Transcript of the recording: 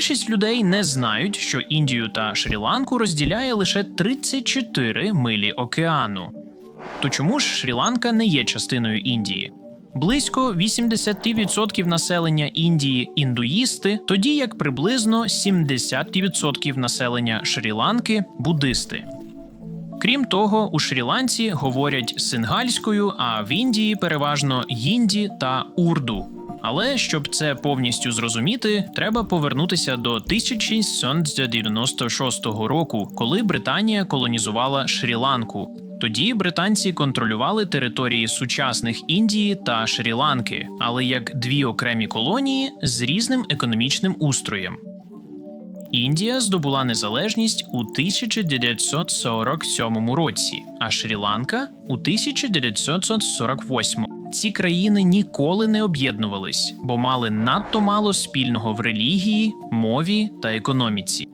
Більшість людей не знають, що Індію та Шрі-Ланку розділяє лише 34 милі океану. То чому ж Шрі-Ланка не є частиною Індії? Близько 80% населення Індії індуїсти, тоді як приблизно 70% населення Шрі-Ланки буддисти. Крім того, у Шрі-Ланці говорять сингальською, а в Індії переважно їнді та урду. Але щоб це повністю зрозуміти, треба повернутися до 1696 року, коли Британія колонізувала Шрі-Ланку. Тоді британці контролювали території сучасних Індії та Шрі-Ланки, але як дві окремі колонії з різним економічним устроєм. Індія здобула незалежність у 1947 році, а Шрі-Ланка у 1948. Ці країни ніколи не об'єднувались, бо мали надто мало спільного в релігії, мові та економіці.